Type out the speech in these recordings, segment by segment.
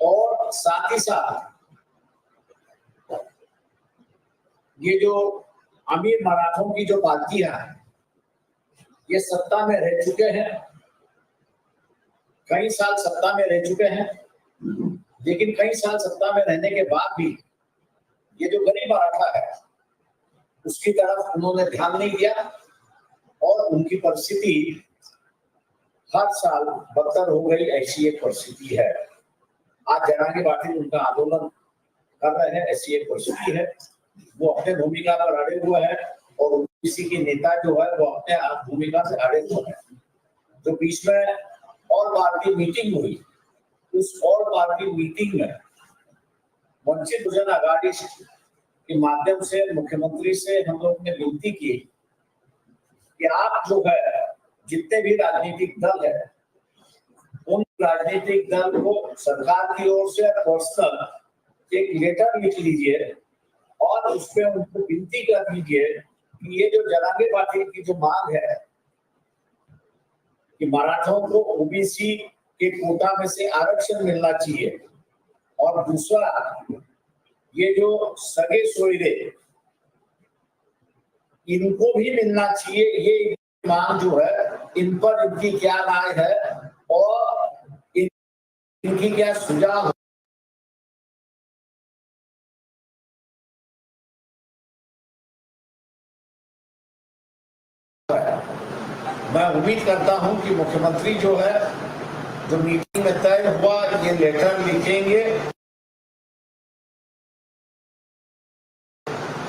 और साथ ही साथ ये जो अमीर मराठों की जो पार्टियाँ हैं, ये सत्ता में रह चुके हैं। कई साल सत्ता में रह चुके हैं, लेकिन कई साल सत्ता में रहने के बाद भी ये जो गरीब मराठा है, उसकी तरफ़ उन्होंने ध्यान नहीं दिया और उनकी परिस्थिति हर साल बदतर हो गई, ऐसी एक परिस्थिति है। आज जनांगी पाटिल उनका आंदोलन कर रहे हैं ऐसी एक परिस्थिति है। वो अपने भूमिका पर अड़े हुए हैं और किसी के नेता जो है, वो अपने भूमिका से अड़े हुए हैं। तो बीच में और पार्टी मीटिंग हुई। उस ऑल पार्टी मीटिंग में वंचित बहुजन आघाड़ी के माध्यम से मुख्यमंत्री से हम लोग ने विनती की कि आप जो है, जितने भी राजनीतिक दल है राजनीतिक दल को सरकार की ओर से पर्सनल एक लेटर लिख लीजिए और उसमें उनको विनती कर दीजिए कि ये जो जनांगे पाटिल की जो मांग है कि मराठों को ओबीसी के कोटा में से आरक्षण मिलना चाहिए। और दूसरा, ये जो सगे सोयरे, इनको भी मिलना चाहिए। ये मांग जो है, इन पर इनकी क्या राय है? और इनकी क्या सुझाव मैं उम्मीद करता हूँ कि मुख्यमंत्री जो है, जो मीटिंग में तय हुआ, ये लेटर लिखेंगे।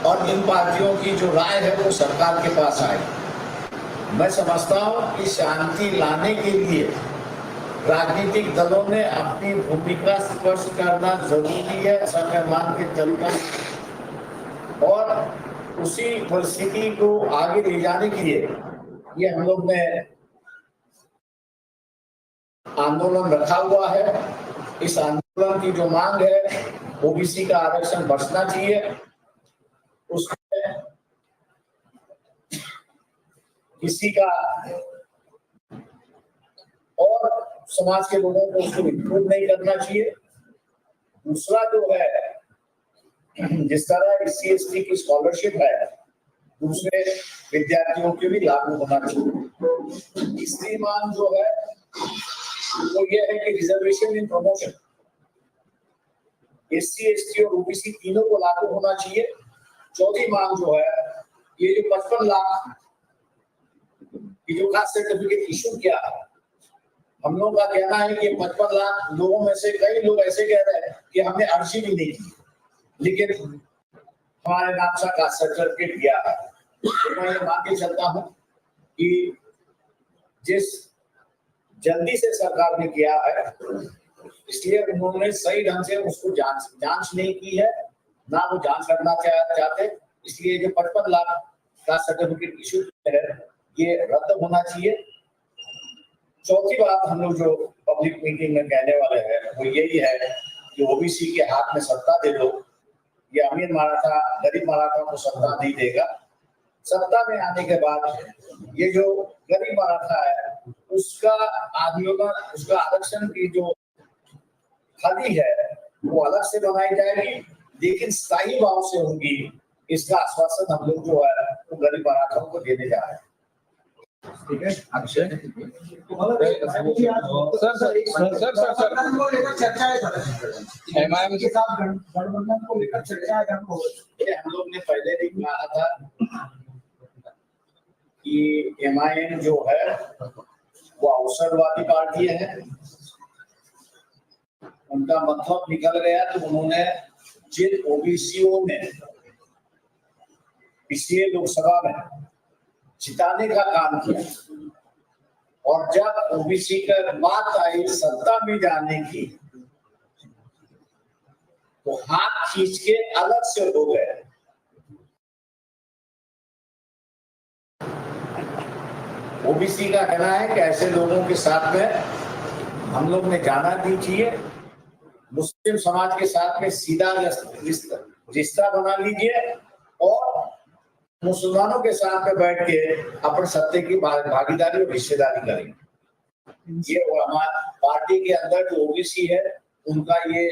और इन पार्टियों की जो राय है, वो सरकार के पास आए। मैं समझता हूँ कि शांति लाने के लिए राजनीतिक दलों ने अपनी भूमिका स्पष्ट करना ज़रूरी है ऐसा मैं मान के चलता और उसी परिस्थिति को आगे ले जाने के लिए ये हम लोग ने आंदोलन रखा हुआ है। इस आंदोलन की जो मांग है, ओबीसी का आरक्षण बचना चाहिए। उसमें किसी का और समाज के लोगों को उसको इंक्लूड नहीं करना चाहिए। दूसरा जो है, जिस तरह सी एस सी की स्कॉलरशिप है, दूसरे विद्यार्थियों के भी लागू होना चाहिए। तीसरी जो है, वो ये है कि reservation in promotion S C S T और ओबीसी तीनों को लागू होना चाहिए। चौथी मांग जो है, ये जो पचपन लाख की जो कास्ट सर्टिफिकेट इशू किया है हम लोगों का कहना है कि पचपन लाख लोगों में से कई लोग ऐसे कह रहे हैं कि हमने अर्जी भी नहीं की। लेकिन हमारे नाम से कास्ट सर्टिफिकेट दिया है। तो मैं ये मान के चलता हूँ कि जिस जल्दी से सरकार ने किया है, इसलिए उन्होंने सही ढंग से उसको जाँच जाँच नहीं की है, ना वो जाँच करना चाह- चाहते। इसलिए जो पचपन लाख का सर्टिफिकेट इशू है, ये रद्द होना चाहिए। चौथी बात हम लोग जो पब्लिक मीटिंग में कहने वाले हैं, वो यही है कि ओबीसी के हाथ में सत्ता दे दो। ये अमीर मराठा, गरीब मराठा को सत्ता नहीं देगा। सत्ता में आने के बाद ये जो गरीब मराठा है, उसका आंदोलन उसका आरक्षण की जो खाली है, वो अलग से बनाई जाएगी, लेकिन स्थायी भाव से होगी। इसका आश्वासन हम लोग जो है, वो गरीब मराठाओं को देने जा रहे हैं। ठीक है? Akshay sir sir sir sir sir sir. को लेकर चर्चा है सर। के साथ। गठबंधन को लेकर चर्चा है घर को ये हम लोग ने पहले भी कहा था कि एमआईएम जो है वो अवसरवादी पार्टी है। उनका मतलब निकल गया तो उन्होंने जिन ओबीसीओ में पिछले लोकसभा में जिताने का काम किया। और जब ओबीसी का बात आई सत्ता में जाने की तो हाथ खींच के अलग से हो गए। ओबीसी का कहना है कि ऐसे लोगों के साथ में हम लोग ने जाना चाहिए। मुस्लिम समाज के साथ में सीधा रिश्ता बना लीजिए और मुसलमानों के साथ में बैठ के अपने सत्य की भागीदारी और हिस्सेदारी करेंगे। ये हमारे पार्टी के अंदर जो ओबीसी है उनका ये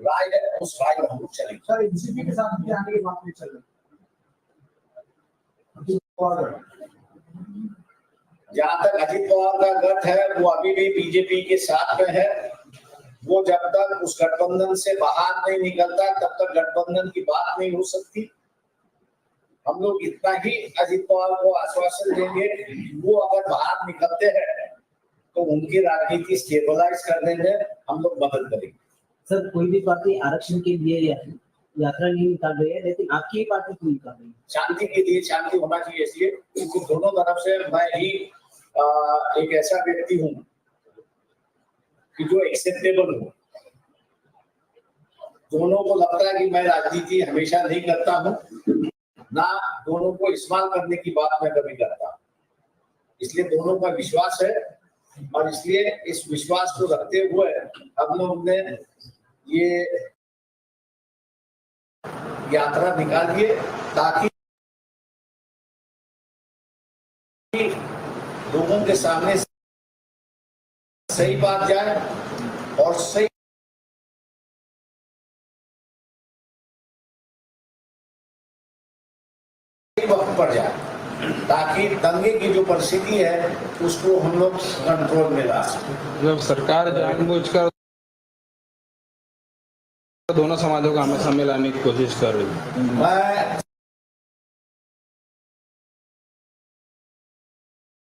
राय है उस राय में हम लोग चलेंगे। सर एनसीपी के साथ भी आने की बात नहीं चल रही जहाँ तक अजित पवार का गठ है वो अभी भी बीजेपी के साथ में है। वो जब तक उस गठबंधन से बाहर नहीं निकलता तब तक गठबंधन की बात नहीं हो सकती। हम लोग इतना ही अजित पवार को आश्वासन देंगे वो अगर बाहर निकलते हैं तो उनकी राजनीति स्टेबलाइज करने में हम लोग मदद करेंगे। सर कोई भी पार्टी आरक्षण के लिए या- यात्रा नहीं निकाल रही है लेकिन आपकी ही पार्टी क्यों निकाल रही है? शांति के लिए शांति होना चाहिए इसलिए क्योंकि दोनों तरफ़ से मैं ही आ, एक ऐसा व्यक्ति हूँ कि जो एक्सेप्टेबल हूँ। दोनों को लगता है कि मैं राजनीति हमेशा नहीं करता हूँ। ना दोनों को इस्तेमाल करने की बात मैं कभी करता इसलिए दोनों का विश्वास है और इसलिए इस विश्वास को रखते हुए हम लोग ने ये यात्रा निकालिए ताकि लोगों के सामने सही बात जाए और सही वक्त पर जाए ताकि दंगे की जो परिस्थिति है उसको हम लोग कंट्रोल में ला सकें। जब सरकार जानबूझकर दोनों समाजों को हमेशा मिलाने की कोशिश कर रही है। मैं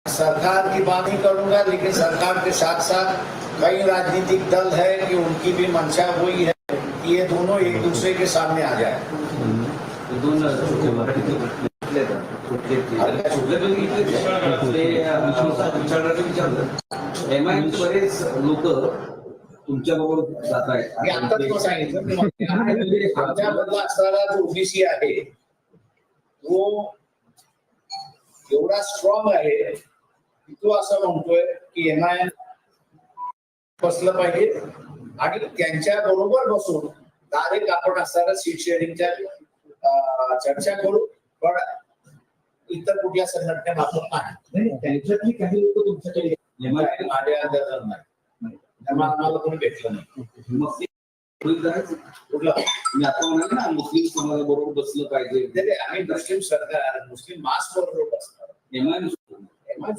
सरकार की बात ही करूँगा लेकिन सरकार के साथ साथ कई राजनीतिक दल है कि उनकी भी मंशा हुई है कि ये दोनों एक दूसरे के सामने आ जाए। घेतले घेतले एम आय बरेच लोक तुमच्या बरोबर जात आहेत. म्हणजे ओबीसी आहे तो एवढा स्ट्रॉंग आहे की तो असं म्हणतोय की एम आय बसलं पाहिजे. आणि त्यांच्या बरोबर बसून डायरेक्ट आपण असणारा सीट शेअरिंगच्या चर्चा करू. पण इतर कुठल्या संघटनेमार्फत नाही. नाही त्यांच्यातली काही लोक तुमच्याकडे नाही त्यामुळे आम्हाला कोणी भेटलं नाही. मग ते होईल जायचं. कुठलं? मी आता म्हणाले ना मुस्लिम समाजाबरोबर बसलं पाहिजे. आम्ही मुस्लिम सरकार मुस्लिम मास बरोबर बसणार. एम आय एमआय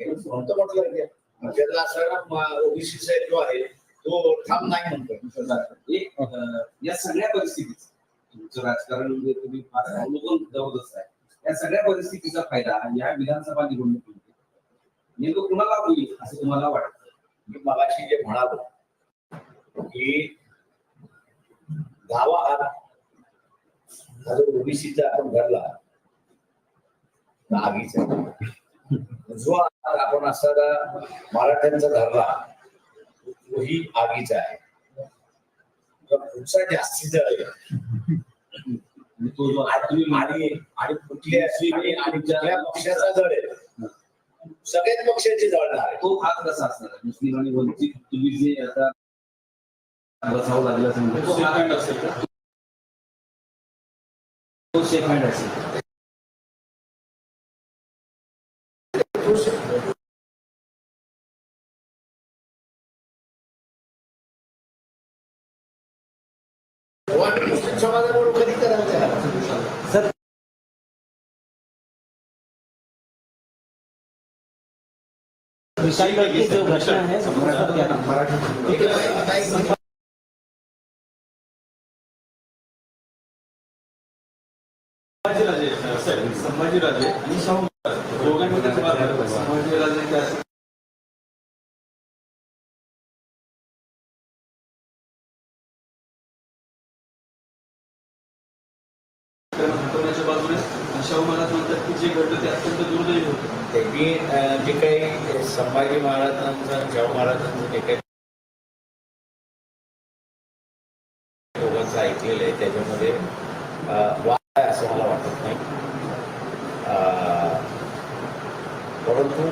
कोणतं म्हटलं की ज्याला असणारा ओबीसी जो आहे तो ठाम नाही म्हणतोय. या सगळ्या परिस्थितीत तुमचं राजकारण म्हणजे तुम्ही फार अवलोकन जबरदस्त आहे या सगळ्या परिस्थितीचा फायदा या विधानसभा निवडणुकीमध्ये नेमकं कुणाला होईल असं तुम्हाला वाटतं? मी मगाशी जे म्हणालो की गावा हा जो ओबीसीचा आपण धरला आगीचा जो आपण असणारा मराठ्यांचा धरला तोही आगीचा आहे. पुढचा जास्तीचा तो जो आता आणि तुम्ही आणि आणि कुठल्या आणि आणि कुठल्या पक्षाचा जळ आहे सगळ्याच पक्षाची जळणार आहे तो हात कसा असणार आहे? मुस्लिम आणि वंचित तुम्ही जे आता बसावं लागलं असं म्हणतो तो हात असेल का? तो शेक हँड असेल आणि आहे? सर विशाल की जो घटना है आता एक संभाजीराजे आणि शाहू महाराज दोघांमध्ये संभाजीराजे शाहू महाराज म्हणतात की जे घडलं ते अत्यंत दुर्दैव होतं. त्यांनी जे काही संभाजी महाराजांचं शाहू महाराजांचं जे काही दोघांचं ऐकलेलं आहे त्याच्यामध्ये अं, वाद आहे असं मला वाटत नाही. परंतु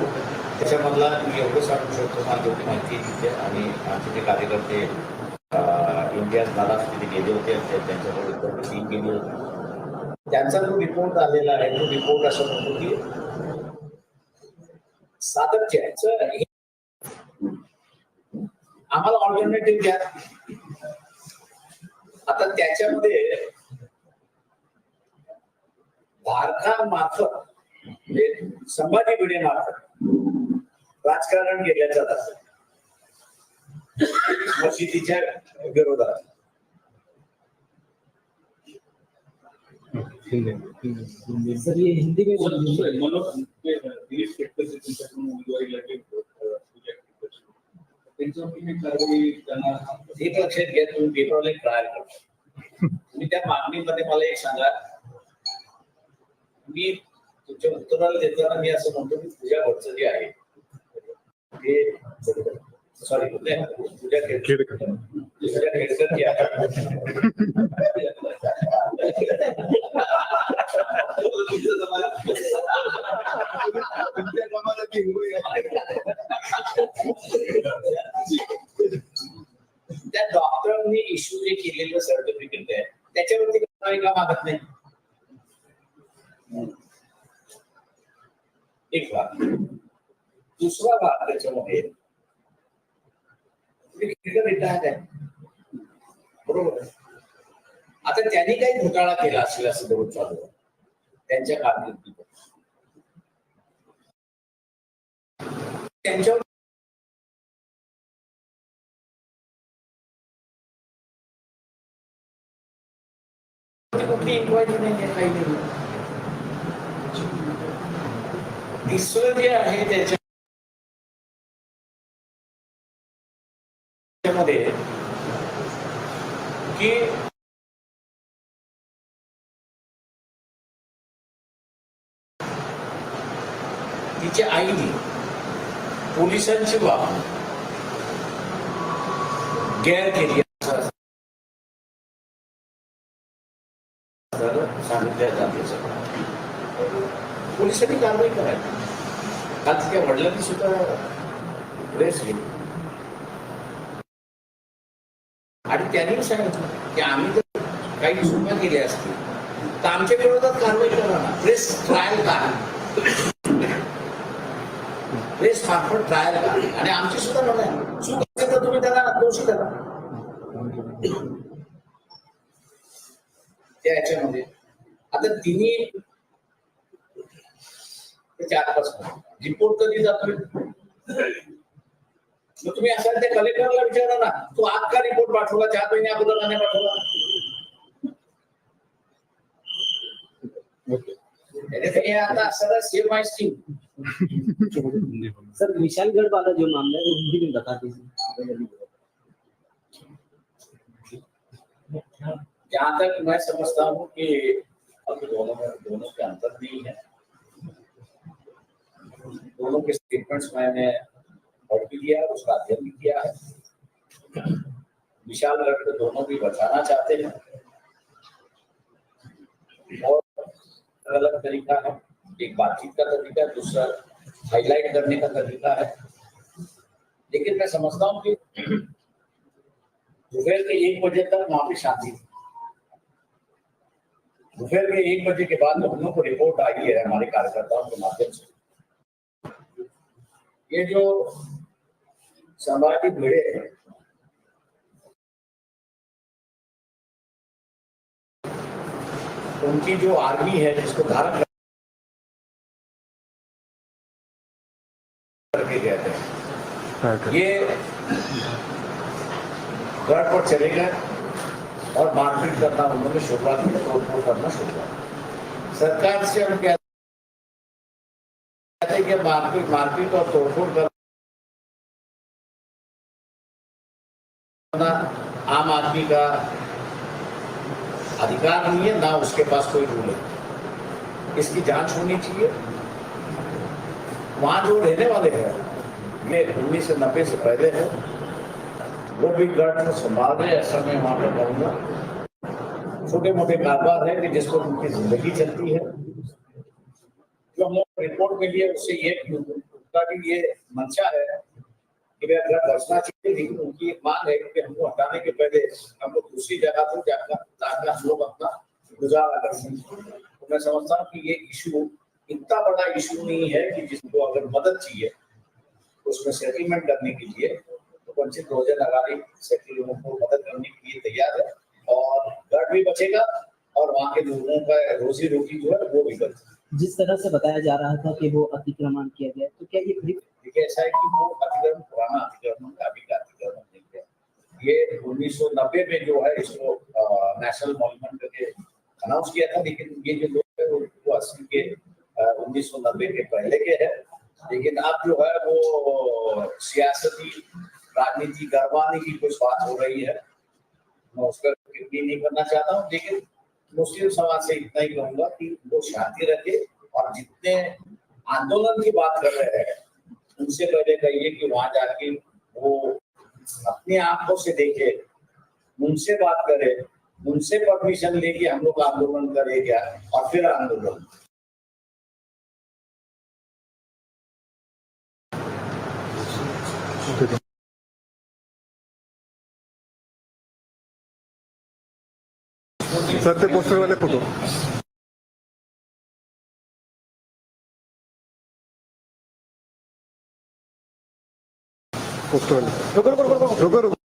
त्याच्यामधला मी एवढं सांगू शकतो मला जेवढी माहिती तिथे आणि आमचे जे कार्यकर्ते इंडिया नाराज तिथे गेले होते आणि त्या- त्यांच्याबरोबर टीम होती. त्यांचा जो रिपोर्ट आलेला आहे तो रिपोर्ट असं म्हणतो की सातत्याचं हे आम्हाला ऑल्टरनेटिव्ह द्या आता त्याच्यामध्ये भारतामार्फत म्हणजे संभाजी भिडे मार्फत राजकारण केलं जात. मशिदीच्या विरोधात. हिंदी हिंदी हिंदी सर ये हिंदी में बोल दीजिए मनोज दिलीप शेट्टर जे तुमच्याकडून उमेदवारी लढले पूजा त्यांच्यावरती काही कारवाई त्यांना एक लक्षात घ्या तुम्ही पेपरला एक ट्रायल करा. तुम्ही त्या मागणीमध्ये मला एक सांगा. मी तुमच्या उत्तराला देताना मी असं म्हणतो की पूजा भटचं जे आहे ते सॉरी पूजा खेडकर. पूजा खेडकर जी त्या डॉक्टरांनी इश्यू जे केलेलं सर्टिफिकेट आहे, त्याच्यावरती कारवाई का मागत नाही? एक भाग दुसरा भाग त्याच्यामध्ये रिटायर्ड आहे? बरोबर. आता त्यांनी काही घोटाळा केला असेल असं दररोज चालू आहे. त्यांच्या कारकिर्दीत त्यांच्यावर कुठली इन्क्वायरी नाही आहे काही नाही तिसरं जे आहे त्याच्यामध्ये की तिच्या आईने पोलिसांची बाब गैर केली सांगितल्या जाते पोलिसांनी कारवाई करायची काल तिच्या वडिलांनी सुद्धा प्रेस घेतली. आणि त्यांनी सांगितलं की आम्ही जर काही चुका केल्या असतील तर आमच्या विरोधात कारवाई करा ना. प्रेस ट्रायल का प्रेस मार्फत ट्रायल करा. आणि आमची सुद्धा म्हणणं आहे चूक असेल तर तुम्ही त्याला दोषी करा त्या याच्यामध्ये. आता तिन्ही चार पाच रिपोर्ट कधी जातोय? मग तुम्ही असाल त्या कलेक्टरला विचारा ना. तू आज का रिपोर्ट पाठवला चार महिने अगोदर नाही पाठवला. आता असं same my scheme. Sir, Vishalgad वाला जो मामला है, वो हिंदी में बता दीजिए। जहाँ तक मैं समझता हूँ कि अब दोनों में दोनों के अंतर नहीं है। दोनों के स्टेटमेंट्स मैंने पढ़ भी दिया उसका अध्ययन भी किया है। विशाल गढ़ को दोनों भी बचाना चाहते हैं। और अलग तरीका है। एक बातचीत का तरीका है, दूसरा हाईलाइट करने का तरीका है। लेकिन मैं समझता हूँ कि दोपहर के एक बजे तक वहाँ पे शांति थी दोपहर के एक बजे के बाद हम लोग को रिपोर्ट आई है हमारे कार्यकर्ताओं के माध्यम से। ये जो सामाजिक भिड़े हैं, उनकी जो आर्मी है, जिसको धारण ये गढ़ पर चले गए और मारपीट करना, उन्होंने शुरुआत की तोड़फोड़ करना शुरुआत। सरकार से हम कहते हैं कि मारपीट मारपीट और तोड़फोड़ करना आम आदमी का अधिकार नहीं है, ना उसके पास कोई रूल है। इसकी जाँच होनी चाहिए। वहाँ जो रहने वाले हैं ये उन्नीस सौ नब्बे से पहले है। वो भी गढ़ को संभाल रहे ऐसा मैं वहाँ पर कहूँगा। छोटे मोटे कारोबार है कि जिसको उनकी ज़िंदगी चलती है। जो हम लोग रिपोर्ट के लिए उससे ये उनका भी ये मंशा है कि वे अगर बचना चाहिए लेकिन उनकी मांग है कि हमको हटाने के पहले हम लोग दूसरी जगह पर जाकर ताकि हम लोग अपना गुजारा कर सकें। तो मैं समझता हूँ कि ये इशू इतना बड़ा इशू नहीं है कि जिसको अगर मदद चाहिए। उसमें सेटलमेंट करने के लिए तो वंचित बहुजन लोगों को मदद करने के लिए तैयार है और गढ़ भी बचेगा और वहाँ के लोगों का रोजी रोटी जो है वो भी बचेगी। जिस तरह से बताया जा रहा था कि वो अतिक्रमण किया गया तो क्या ये देखिए ऐसा है कि वो अतिक्रमण पुराना अतिक्रमण अभी का अतिक्रमण नहीं है ये 1990 में जो है इसको नेशनल मॉन्यूमेंट करके अनाउंस किया था लेकिन ये जो लोग है वो, वो अस्सी के उन्नीस सौ नब्बे के पहले के है। लेकिन अब जो है वो सियासती राजनीति करवाने की कुछ बात हो रही है। मैं उसका टिप्पणी नहीं करना चाहता हूँ, लेकिन मुस्लिम समाज से इतना ही कहूँगा कि वो शांति रखे और जितने आंदोलन की बात कर रहे हैं, उनसे पहले कहिए कि वहाँ जाके वो अपने आँखों से देखे, उनसे बात करे, उनसे परमिशन लेके हम लोग आंदोलन करे क्या? और फिर आंदोलन। que dans Ça te construit les poteaux. Construire.